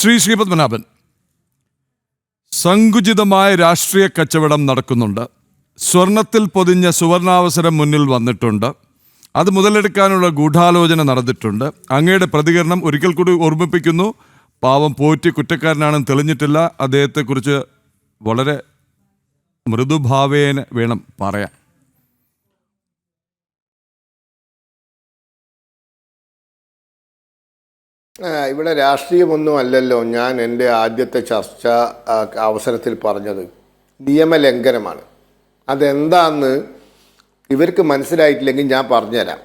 ശ്രീ ശ്രീപത്മനാഭൻ സങ്കുചിതമായ രാഷ്ട്രീയ കച്ചവടം നടക്കുന്നുണ്ട്. സ്വർണത്തിൽ പൊതിഞ്ഞ സുവർണാവസരം മുന്നിൽ വന്നിട്ടുണ്ട്. അത് മുതലെടുക്കാനുള്ള ഗൂഢാലോചന നടന്നിട്ടുണ്ട്. അങ്ങയുടെ പ്രതികരണം ഒരിക്കൽ കൂടി ഓർമ്മിപ്പിക്കുന്നു. പാവം പോറ്റി കുറ്റക്കാരനാണെന്ന് തെളിഞ്ഞിട്ടില്ല. അദ്ദേഹത്തെക്കുറിച്ച് വളരെ മൃദുഭാവേന വേണം പറയാൻ. ഇവിടെ രാഷ്ട്രീയമൊന്നും അല്ലല്ലോ ഞാൻ എന്റെ ആദ്യത്തെ ചർച്ച അവസരത്തിൽ പറഞ്ഞത്. നിയമലംഘനമാണ്. അതെന്താന്ന് ഇവർക്ക് മനസ്സിലായിട്ടില്ലെങ്കിൽ ഞാൻ പറഞ്ഞുതരാം.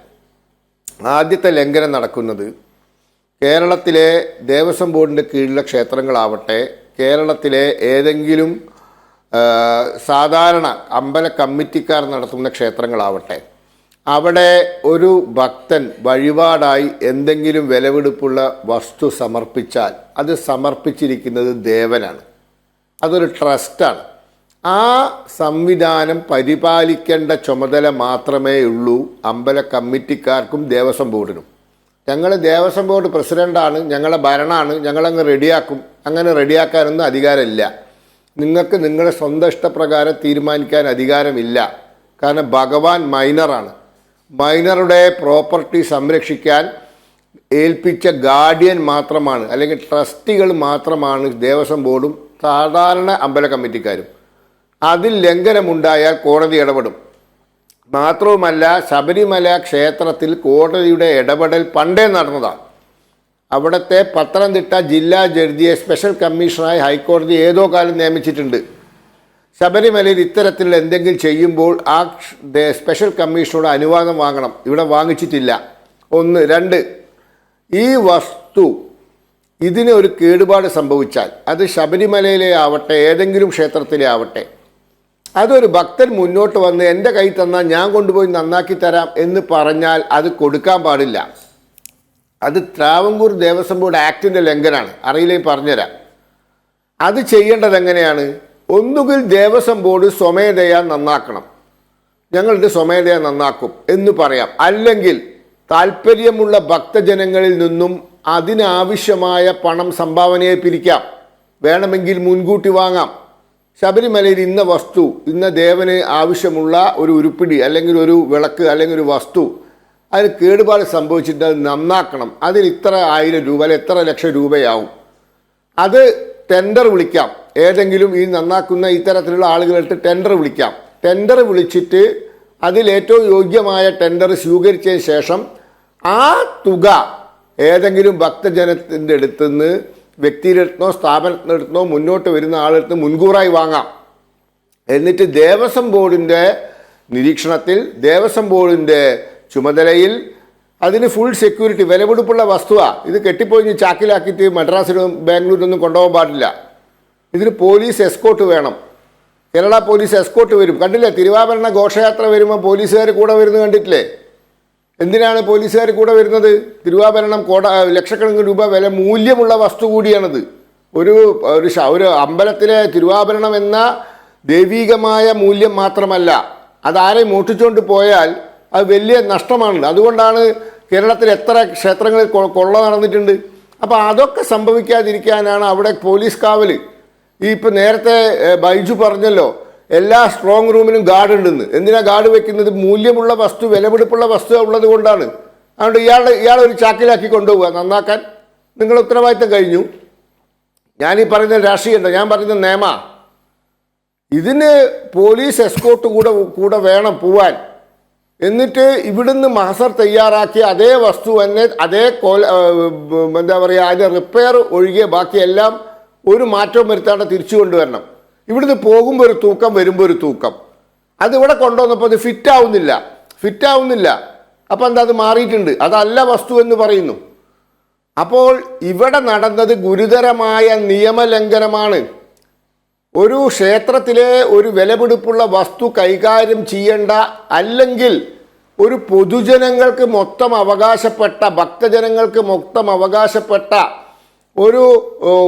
ആദ്യത്തെ ലംഘനം നടക്കുന്നത് കേരളത്തിലെ ദേവസ്വം ബോർഡിന്റെ കീഴിലുള്ള ക്ഷേത്രങ്ങളാവട്ടെ കേരളത്തിലെ ഏതെങ്കിലും സാധാരണ അമ്പല കമ്മിറ്റിക്കാർ നടത്തുന്ന ക്ഷേത്രങ്ങളാവട്ടെ അവിടെ ഒരു ഭക്തൻ വഴിപാടായി എന്തെങ്കിലും വിലവെടുപ്പുള്ള വസ്തു സമർപ്പിച്ചാൽ അത് സമർപ്പിച്ചിരിക്കുന്നത് ദേവനാണ്. അതൊരു ട്രസ്റ്റാണ്. ആ സംവിധാനം പരിപാലിക്കേണ്ട ചുമതല മാത്രമേ ഉള്ളൂ അമ്പല കമ്മിറ്റിക്കാർക്കും ദേവസ്വം ബോർഡിനും. ഞങ്ങൾ ദേവസ്വം ബോർഡ് പ്രസിഡന്റാണ് ഞങ്ങളെ ഭരണമാണ് ഞങ്ങളങ്ങ് റെഡിയാക്കും. അങ്ങനെ റെഡിയാക്കാനൊന്നും അധികാരമില്ല. നിങ്ങൾക്ക് നിങ്ങളുടെ സ്വന്തം ഇഷ്ടപ്രകാരം തീരുമാനിക്കാൻ അധികാരമില്ല. കാരണം ഭഗവാൻ മൈനറാണ്. മൈനറുടെ പ്രോപ്പർട്ടി സംരക്ഷിക്കാൻ ഏൽപ്പിച്ച ഗാർഡിയൻ മാത്രമാണ് അല്ലെങ്കിൽ ട്രസ്റ്റികൾ മാത്രമാണ് ദേവസ്വം ബോർഡും സാധാരണ അമ്പല കമ്മിറ്റിക്കാരും. അതിൽ ലംഘനമുണ്ടായാൽ കോടതി ഇടപെടും. മാത്രവുമല്ല ശബരിമല ക്ഷേത്രത്തിൽ കോടതിയുടെ ഇടപെടൽ പണ്ടേ നടന്നതാണ് അവിടുത്തെ പത്തനംതിട്ട ജില്ലാ ജഡ്ജിയെ സ്പെഷ്യൽ കമ്മീഷണറായി ഹൈക്കോടതി ഏതോ കാലം നിയമിച്ചിട്ടുണ്ട്. ശബരിമലയിൽ ഇത്തരത്തിലുള്ള എന്തെങ്കിലും ചെയ്യുമ്പോൾ ആ സ്പെഷ്യൽ കമ്മീഷനോട് അനുവാദം വാങ്ങണം. ഇവിടെ വാങ്ങിച്ചിട്ടില്ല. ഒന്ന്. രണ്ട്. ഈ വസ്തു ഇതിന് ഒരു കേടുപാട് സംഭവിച്ചാൽ അത് ശബരിമലയിലെ ആവട്ടെ ഏതെങ്കിലും ക്ഷേത്രത്തിലെ ആവട്ടെ. അതൊരു ഭക്തൻ മുന്നോട്ട് വന്ന് എന്റെ കൈ തന്നാൽ ഞാൻ കൊണ്ടുപോയി നന്നാക്കി തരാം എന്ന് പറഞ്ഞാൽ അത് കൊടുക്കാൻ പാടില്ല. അത് ട്രാവങ്കൂർ ദേവസ്വം ബോർഡ് ആക്ടിന്റെ ലംഘനമാണ്. അറിയില്ലേ പറഞ്ഞുതരാം. അത് ചെയ്യേണ്ടത് എങ്ങനെയാണ്? ഒന്നുകിൽ ദേവസ്വം ബോർഡ് സ്വമേധയാ നന്നാക്കണം. ഞങ്ങളുടെ സ്വമേധയാ നന്നാക്കും എന്ന് പറയാം. അല്ലെങ്കിൽ താല്പര്യമുള്ള ഭക്തജനങ്ങളിൽ നിന്നും അതിനാവശ്യമായ പണം സംഭാവനയെ പിരിക്കാം. വേണമെങ്കിൽ മുൻകൂട്ടി വാങ്ങാം. ശബരിമലയിൽ ഇന്ന വസ്തു ഇന്ന ദേവന് ആവശ്യമുള്ള ഒരു ഉരുപ്പിടി അല്ലെങ്കിൽ ഒരു വിളക്ക് അല്ലെങ്കിൽ ഒരു വസ്തു അതിന് കേടുപാട് സംഭവിച്ചിട്ട് അത് നന്നാക്കണം. അതിന് ഇത്ര ആയിരം രൂപ അല്ലെങ്കിൽ എത്ര ലക്ഷം രൂപയാവും. അത് ടെൻഡർ വിളിക്കാം. ഏതെങ്കിലും ഈ നന്നാക്കുന്ന ഇത്തരത്തിലുള്ള ആളുകളിട്ട് ടെൻഡർ വിളിക്കാം. ടെൻഡർ വിളിച്ചിട്ട് അതിലേറ്റവും യോഗ്യമായ ടെൻഡർ സ്വീകരിച്ചതിന് ശേഷം ആ തുക ഏതെങ്കിലും ഭക്തജനത്തിന്റെ അടുത്തുനിന്ന് സ്ഥാപനത്തിന്റെ അടുത്തുനിന്നോ മുന്നോട്ട് വരുന്ന ആളെടുത്ത് മുൻകൂറായി വാങ്ങാം. എന്നിട്ട് ദേവസ്വം ബോർഡിന്റെ നിരീക്ഷണത്തിൽ ദേവസ്വം ബോർഡിന്റെ ചുമതലയിൽ അതിന് ഫുൾ സെക്യൂരിറ്റി വിലപിടിപ്പുള്ള വസ്തുവാണ് ഇത് കെട്ടിപ്പോയി ചാക്കിലാക്കിയിട്ട് മദ്രാസിനും ബാംഗ്ലൂരിലൊന്നും കൊണ്ടുപോകാൻ പാടില്ല. ഇതിന് പോലീസ് എസ്കോട്ട് വേണം. കേരള പോലീസ് എസ്കോട്ട് വരും. കണ്ടില്ലേ? തിരുവാഭരണ ഘോഷയാത്ര വരുമ്പോൾ പോലീസുകാർ കൂടെ വരുന്നത് കണ്ടിട്ടില്ലേ? എന്തിനാണ് പോലീസുകാർ കൂടെ വരുന്നത്? തിരുവാഭരണം കോട ലക്ഷക്കണക്കിന് രൂപ വില മൂല്യമുള്ള വസ്തു കൂടിയാണത്. ഒരു ഒരു ഒരു അമ്പലത്തിലെ തിരുവാഭരണം എന്ന ദൈവീകമായ മൂല്യം മാത്രമല്ല. അതാരെ മോട്ടിച്ചുകൊണ്ട് പോയാൽ അത് വലിയ നഷ്ടമാണ് അതുകൊണ്ടാണ് കേരളത്തിൽ എത്ര ക്ഷേത്രങ്ങളിൽ കൊള്ള നടന്നിട്ടുണ്ട്. അപ്പോൾ അതൊക്കെ സംഭവിക്കാതിരിക്കാനാണ് അവിടെ പോലീസ് കാവൽ. ഈ ഇപ്പം നേരത്തെ ബൈജു പറഞ്ഞല്ലോ എല്ലാ സ്ട്രോങ് റൂമിനും ഗാർഡ് ഉണ്ടെന്ന്. എന്തിനാ ഗാർഡ് വെക്കുന്നത്? മൂല്യമുള്ള വസ്തു വിലപിടിപ്പുള്ള വസ്തു ഉള്ളത് കൊണ്ടാണ്. അതുകൊണ്ട് ഇയാളുടെ ഇയാളെ ഒരു ചാക്കിലാക്കി കൊണ്ടുപോവുക. നന്നാക്കാൻ നിങ്ങൾ ഉത്തരവാദിത്തം കഴിഞ്ഞു. ഞാൻ ഈ പറയുന്ന രാഷ്ട്രീയമുണ്ട് ഞാൻ പറയുന്ന നിയമ. ഇതിന് പോലീസ് എസ്കോട്ട് കൂടെ കൂടെ വേണം പോവാൻ. എന്നിട്ട് ഇവിടുന്ന് മഹസർ തയ്യാറാക്കിയ അതേ വസ്തു തന്നെ അതേ കോല എന്താ പറയുക അതിന്റെ റിപ്പയർ ഒഴികെ ബാക്കിയെല്ലാം ഒരു മാറ്റവും വരുത്താണ്ട് തിരിച്ചു കൊണ്ടുവരണം. ഇവിടുന്ന് പോകുമ്പോൾ ഒരു തൂക്കം വരുമ്പോൾ ഒരു തൂക്കം. അത് ഇവിടെ കൊണ്ടുവന്നപ്പോൾ അത് ഫിറ്റ് ആവുന്നില്ല. ഫിറ്റ് ആവുന്നില്ല. അപ്പോൾ എന്താ അത് മാറിയിട്ടുണ്ട്? അതല്ല വസ്തു എന്ന് പറയുന്നു. അപ്പോൾ ഇവിടെ നടന്നത് ഗുരുതരമായ നിയമലംഘനമാണ്. ഒരു ക്ഷേത്രത്തിലെ ഒരു വിലപിടിപ്പുള്ള വസ്തു കൈകാര്യം ചെയ്യേണ്ട അല്ലെങ്കിൽ ഒരു പൊതുജനങ്ങൾക്ക് മൊത്തം അവകാശപ്പെട്ട ഭക്തജനങ്ങൾക്ക് മൊത്തം അവകാശപ്പെട്ട ഒരു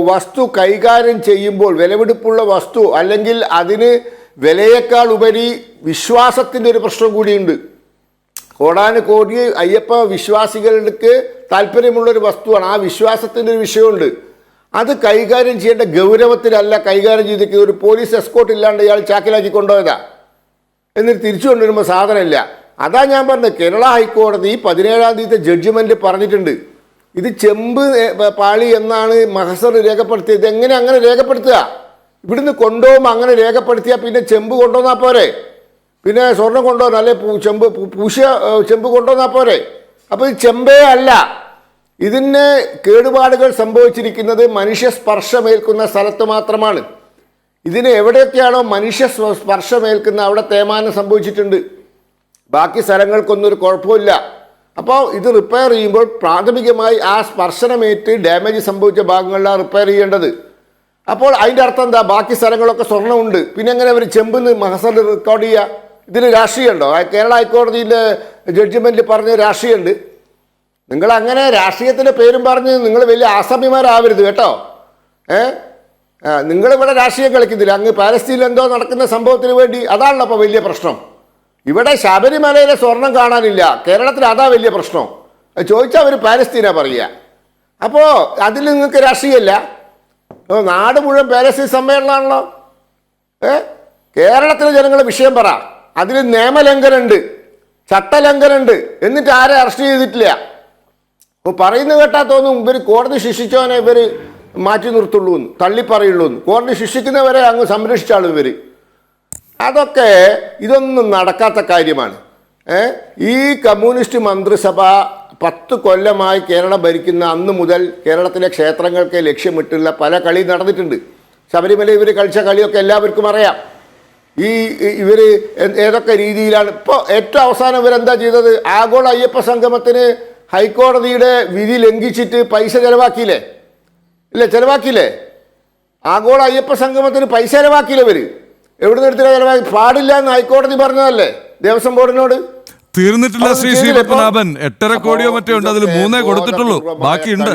വസ്തു കൈകാര്യം ചെയ്യുമ്പോൾ വിലപിടിപ്പുള്ള വസ്തു അല്ലെങ്കിൽ അതിന് വിലയേക്കാൾ ഉപരി വിശ്വാസത്തിന്റെ ഒരു പ്രശ്നം കൂടിയുണ്ട്. കോടാനുകോടി അയ്യപ്പ വിശ്വാസികൾക്ക് താല്പര്യമുള്ളൊരു വസ്തുവാണ്. ആ വിശ്വാസത്തിന്റെ ഒരു വിഷയമുണ്ട്. അത് കൈകാര്യം ചെയ്യേണ്ട ഗൗരവത്തിലല്ല കൈകാര്യം ചെയ്തിരിക്കുന്നത്. ഒരു പോലീസ് എസ്കോട്ട് ഇല്ലാണ്ട് ഇയാൾ ചാക്കിലാക്കി കൊണ്ടുപോയതാ. എന്നിട്ട് തിരിച്ചു കൊണ്ടുവരുമ്പോൾ സാധനമില്ല. അതാ ഞാൻ പറഞ്ഞത്. കേരള ഹൈക്കോടതി പതിനേഴാം തീയതി ജഡ്ജ്മെന്റ് പറഞ്ഞിട്ടുണ്ട്. ഇത് ചെമ്പ് പാളി എന്നാണ് മഹസർ രേഖപ്പെടുത്തിയത്. എങ്ങനെ അങ്ങനെ രേഖപ്പെടുത്തുക? ഇവിടുന്ന് കൊണ്ടുപോകുമ്പോൾ അങ്ങനെ രേഖപ്പെടുത്തിയാൽ പിന്നെ ചെമ്പ് കൊണ്ടുവന്നാൽ പോരെ. പിന്നെ സ്വർണം കൊണ്ടുവന്ന അല്ലെ ചെമ്പ് പൂശിയ ചെമ്പ് കൊണ്ടുവന്നാൽ പോരെ. അപ്പോൾ ഇത് ചെമ്പേ അല്ല. ഇതിന് കേടുപാടുകൾ സംഭവിച്ചിരിക്കുന്നത് മനുഷ്യ സ്പർശമേൽക്കുന്ന സ്ഥലത്ത് മാത്രമാണ്. ഇതിന് എവിടെയൊക്കെയാണോ മനുഷ്യ സ്പർശമേൽക്കുന്ന അവിടെ തേമാനം സംഭവിച്ചിട്ടുണ്ട്. ബാക്കി സ്ഥലങ്ങൾക്കൊന്നും ഒരു കുഴപ്പമില്ല. അപ്പോൾ ഇത് റിപ്പയർ ചെയ്യുമ്പോൾ പ്രാഥമികമായി ആ സ്പർശനമേറ്റ് ഡാമേജ് സംഭവിച്ച ഭാഗങ്ങളിലാണ് റിപ്പയർ ചെയ്യേണ്ടത്. അപ്പോൾ അതിന്റെ അർത്ഥം എന്താ? ബാക്കി സ്ഥലങ്ങളൊക്കെ സ്വർണമുണ്ട് പിന്നെ എങ്ങനെ അവർ ചെമ്പെന്ന് മഹസറിൽ റെക്കോർഡ് ചെയ്യുക ഇതിൽ രാഷ്ട്രീയമുണ്ടോ? കേരള ഹൈക്കോടതിയിലെ ജഡ്ജ്മെന്റിൽ പറഞ്ഞ രാഷ്ട്രീയമുണ്ട്. നിങ്ങൾ അങ്ങനെ രാഷ്ട്രീയത്തിന്റെ പേരും പറഞ്ഞ് നിങ്ങൾ വലിയ ആസമ്യമാരാവരുത് കേട്ടോ. ഏ? നിങ്ങളിവിടെ രാഷ്ട്രീയം കളിക്കുന്നില്ല. അങ്ങ് പാലസ്തീനിൽ എന്തോ നടക്കുന്ന സംഭവത്തിന് വേണ്ടി അതാണല്ലോ അപ്പോൾ വലിയ പ്രശ്നം. ഇവിടെ ശബരിമലയിലെ സ്വർണം കാണാനില്ല. കേരളത്തിൽ അതാ വലിയ പ്രശ്നം. ചോദിച്ചാൽ അവർ പാലസ്തീനാ പറയുക. അപ്പോൾ അതിൽ നിങ്ങൾക്ക് രാഷ്ട്രീയമല്ല നാട് മുഴുവൻ പാലസ്തീൻ സമ്മേളനമാണല്ലോ. ഏ? കേരളത്തിലെ ജനങ്ങൾ വിഷയം പറ. അതിൽ നിയമലംഘനമുണ്ട് ചട്ടലംഘനമുണ്ട് എന്നിട്ട് ആരെ അറസ്റ്റ് ചെയ്തിട്ടില്ല? അപ്പോൾ പറയുന്നത് കേട്ടാ തോന്നും ഇവർ കോടതി ശിക്ഷിച്ചവനെ ഇവർ മാറ്റി നിർത്തുള്ളൂ എന്ന് തള്ളിപ്പറയുള്ളൂ എന്ന് കോടതി ശിക്ഷിക്കുന്നവരെ അങ്ങ് സംരക്ഷിച്ചാളും ഇവർ അതൊക്കെ ഇതൊന്നും നടക്കാത്ത കാര്യമാണ്. ഈ കമ്മ്യൂണിസ്റ്റ് മന്ത്രിസഭ പത്ത് കൊല്ലമായി കേരളം ഭരിക്കുന്ന അന്ന് മുതൽ കേരളത്തിലെ ക്ഷേത്രങ്ങൾക്ക് ലക്ഷ്യമിട്ടുള്ള പല കളി നടന്നിട്ടുണ്ട്. ശബരിമല ഇവർ കളിച്ച കളിയൊക്കെ എല്ലാവർക്കും അറിയാം. ഈ ഇവർ ഏതൊക്കെ രീതിയിലാണ് ഇപ്പോൾ ഏറ്റവും അവസാനം ഇവരെന്താ ചെയ്തത്? ആഗോള അയ്യപ്പ സംഗമത്തിന് ഹൈക്കോടതിയുടെ വിധി ലംഘിച്ചിട്ട് പൈസ ചെലവാക്കിയില്ലേ? ഇല്ല ചെലവാക്കിയില്ലേ? ആഗോള അയ്യപ്പ സംഗമത്തിന് പൈസ ചെലവാക്കിയില്ല ഇവർ എവിടെ നിന്ന് എടുത്തില്ല പാടില്ല എന്ന് ഹൈക്കോടതി പറഞ്ഞതല്ലേ ദേവസ്വം ബോർഡിനോട് തീർന്നിട്ടില്ല ശ്രീ ശ്രീ. പത്മനാഭൻ എട്ടര കോടിയോ മറ്റേ ഉണ്ട് അതിൽ മൂന്നേ കൊടുത്തിട്ടുള്ളൂ ബാക്കിയുണ്ട്.